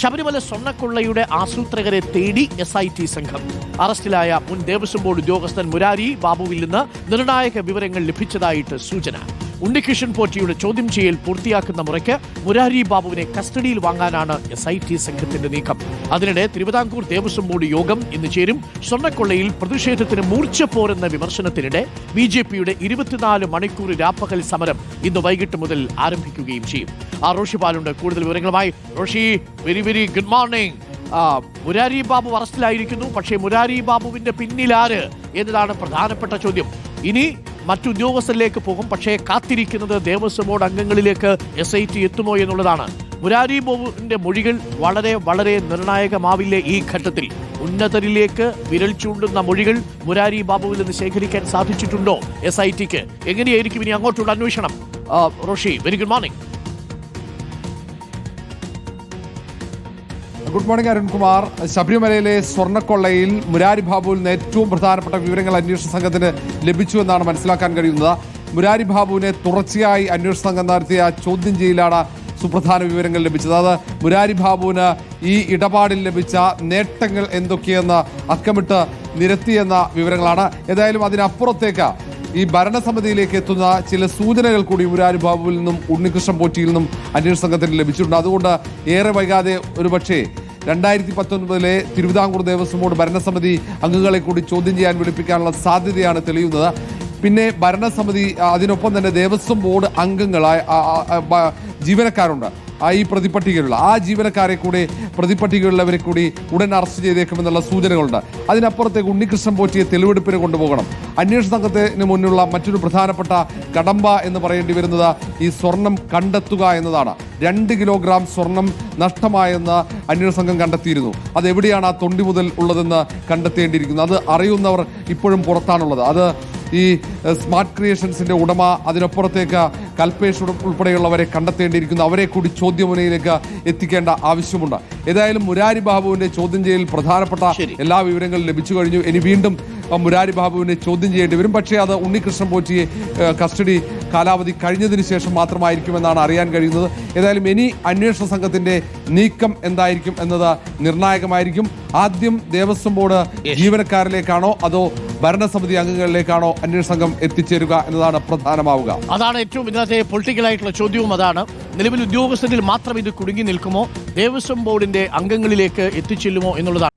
ശബരിമല സ്വർണക്കൊള്ളയുടെ ആസൂത്രകരെ തേടി S I T സംഘം. അറസ്റ്റിലായ മുൻ ദേവസ്വം ബോർഡ് ഉദ്യോഗസ്ഥൻ മുരാരി ബാബുവിൽ നിന്ന് നിർണായക വിവരങ്ങൾ ലഭിച്ചതായിട്ട് സൂചന. ഉണ്ണികൃഷ്ണൻ പോറ്റിയുടെ ചോദ്യം ചെയ്യൽ പൂർത്തിയാക്കുന്ന മുറയ്ക്ക് മുരാരി ബാബുവിനെ കസ്റ്റഡിയിൽ വാങ്ങാനാണ് എസ് ഐ ടി സംഘത്തിന്റെ നീക്കം. അതിനിടെ തിരുവിതാംകൂർ ദേവസ്വം ബോർഡ് യോഗം ഇന്ന് ചേരും. സ്വർണക്കൊള്ളയിൽ പ്രതിഷേധത്തിന് മൂർച്ച പോരെന്ന വിമർശനത്തിനിടെ ബി ജെ പിയുടെ ഇരുപത്തിനാല് മണിക്കൂർ രാപ്പകൽ സമരം ഇന്ന് വൈകിട്ട് മുതൽ ആരംഭിക്കുകയും ചെയ്യും. ആ റോഷി പാലുണ്ട് കൂടുതൽ വിവരങ്ങളുമായി Roshi very very good morning. Murari Babu അറസ്റ്റിലായിരിക്കുന്നു. പക്ഷേ മുരാരി ബാബുവിന്റെ പിന്നിലാര് എന്നതാണ് പ്രധാനപ്പെട്ട ചോദ്യം. ഇനി മറ്റുദ്യോഗസ്ഥരിലേക്ക് പോകും. പക്ഷേ കാത്തിരിക്കുന്നത് ദേവസ്വം ബോർഡ് അംഗങ്ങളിലേക്ക് എസ് ഐ ടി എത്തുമോ എന്നുള്ളതാണ്. മുരാരി ബോബുവിന്റെ മൊഴികൾ വളരെ വളരെ നിർണായകമാവില്ലേ ഈ ഘട്ടത്തിൽ? ഉന്നതരിലേക്ക് വിരൽ ചൂണ്ടുന്ന മൊഴികൾ മുരാരി ബാബുവിൽ നിന്ന് ശേഖരിക്കാൻ സാധിച്ചിട്ടുണ്ടോ എസ് ഐ ടിക്ക് എങ്ങനെയായിരിക്കും ഇനി അങ്ങോട്ടുള്ള അന്വേഷണം? Roshi very good morning good morning Arunkumar ശബരിമലയിലെ സ്വർണക്കൊള്ളയിൽ മുരാരി ബാബുവിന് ഏറ്റവും പ്രധാനപ്പെട്ട വിവരങ്ങൾ അന്വേഷണ സംഘത്തിന് ലഭിച്ചു എന്നാണ് മനസ്സിലാക്കാൻ കഴിയുന്നത്. മുരാരി ബാബുവിനെ തുടർച്ചയായി അന്വേഷണ സംഘം നടത്തിയ ചോദ്യം ചെയ്യലാണ് സുപ്രധാന വിവരങ്ങൾ ലഭിച്ചത്. അത് മുരാരി ബാബുവിന് ഈ ഇടപാടിൽ ലഭിച്ച നേട്ടങ്ങൾ എന്തൊക്കെയെന്ന് അക്കമിട്ട് നിരത്തിയെന്ന വിവരങ്ങളാണ്. ഏതായാലും അതിനപ്പുറത്തേക്ക് ഈ ഭരണസമിതിയിലേക്ക് എത്തുന്ന ചില സൂചനകൾ കൂടി മുരാരി ബാബുവിൽ നിന്നും ഉണ്ണികൃഷ്ണൻ പോറ്റിയിൽ നിന്നും അന്വേഷണ സംഘത്തിന് ലഭിച്ചിട്ടുണ്ട്. അതുകൊണ്ട് ഏറെ വൈകാതെ ഒരുപക്ഷേ രണ്ടായിരത്തി പത്തൊൻപതിലെ തിരുവിതാംകൂർ ദേവസ്വം ബോർഡ് ഭരണസമിതി അംഗങ്ങളെ കൂടി ചോദ്യം ചെയ്യാൻ വിളിപ്പിക്കാനുള്ള സാധ്യതയാണ് തെളിയുന്നത്. പിന്നെ ഭരണസമിതി അതിനൊപ്പം തന്നെ ദേവസ്വം ബോർഡ് അംഗങ്ങളായ ജീവനക്കാരുണ്ട്. ഈ പ്രതിപട്ടികയിലുള്ള ആ ജീവനക്കാരെ കൂടി പ്രതിപട്ടികയുള്ളവരെ കൂടി ഉടൻ അറസ്റ്റ് ചെയ്തേക്കുമെന്നുള്ള സൂചനകളുണ്ട്. അതിനപ്പുറത്തേക്ക് ഉണ്ണികൃഷ്ണൻ പോറ്റിയെ തെളിവെടുപ്പിന് കൊണ്ടുപോകണം. അന്വേഷണ സംഘത്തിന് മുന്നിലുള്ള മറ്റൊരു പ്രധാനപ്പെട്ട കടമ്പ എന്ന് പറയേണ്ടി വരുന്നത് ഈ സ്വർണം കണ്ടെത്തുക എന്നതാണ്. രണ്ട് കിലോഗ്രാം സ്വർണം നഷ്ടമായെന്ന് അന്വേഷണ സംഘം കണ്ടെത്തിയിരുന്നു. അത് എവിടെയാണ് ആ തൊണ്ടി മുതൽ ഉള്ളതെന്ന് കണ്ടെത്തേണ്ടിയിരിക്കുന്നു. അത് അറിയുന്നവർ ഇപ്പോഴും പുറത്താണുള്ളത്. അത് ഈ സ്മാർട്ട് ക്രിയേഷൻസിന്റെ ഉടമ അതിനപ്പുറത്തേക്ക് കൽപേഷ് ഉൾ- ഉൾപ്പെടെയുള്ളവരെ കണ്ടെത്തേണ്ടിയിരിക്കുന്നു. അവരെ കൂടി ചോദ്യമുനയിലേക്ക് എത്തിക്കേണ്ട ആവശ്യമുണ്ട്. ഏതായാലും മുരാരി ബാബുവിന്റെ ചോദ്യം ചെയ്യൽ പ്രധാനപ്പെട്ട എല്ലാ വിവരങ്ങളും ലഭിച്ചു കഴിഞ്ഞു. ഇനി വീണ്ടും മുരാരി ബാബുവിനെ ചോദ്യം ചെയ്യേണ്ടി വരും. പക്ഷേ അത് ഉണ്ണികൃഷ്ണൻ പോറ്റിയെ കസ്റ്റഡി കാലാവധി കഴിഞ്ഞതിന് ശേഷം മാത്രമായിരിക്കുമെന്നാണ് അറിയാൻ കഴിയുന്നത്. ഏതായാലും ഇനി അന്വേഷണ സംഘത്തിന്റെ നീക്കം എന്തായിരിക്കും എന്നത് നിർണായകമായിരിക്കും. ആദ്യം ദേവസ്വം ബോർഡ് ജീവനക്കാരിലേക്കാണോ അതോ ഭരണസമിതി അംഗങ്ങളിലേക്കാണോ അന്വേഷണ സംഘം എത്തിച്ചേരുക എന്നതാണ് പ്രധാനമാവുക. അതാണ് ഏറ്റവും ഇന്നത്തെ പൊളിറ്റിക്കൽ ആയിട്ടുള്ള ചോദ്യവും അതാണ്. നിലവിൽ ഉദ്യോഗസ്ഥരിൽ മാത്രം ഇത് കുടുങ്ങി നിൽക്കുമോ? ദേവസ്വം ബോർഡിന്റെ അംഗങ്ങളിലേക്ക് എത്തിച്ചെല്ലുമോ എന്നുള്ളതാണ്.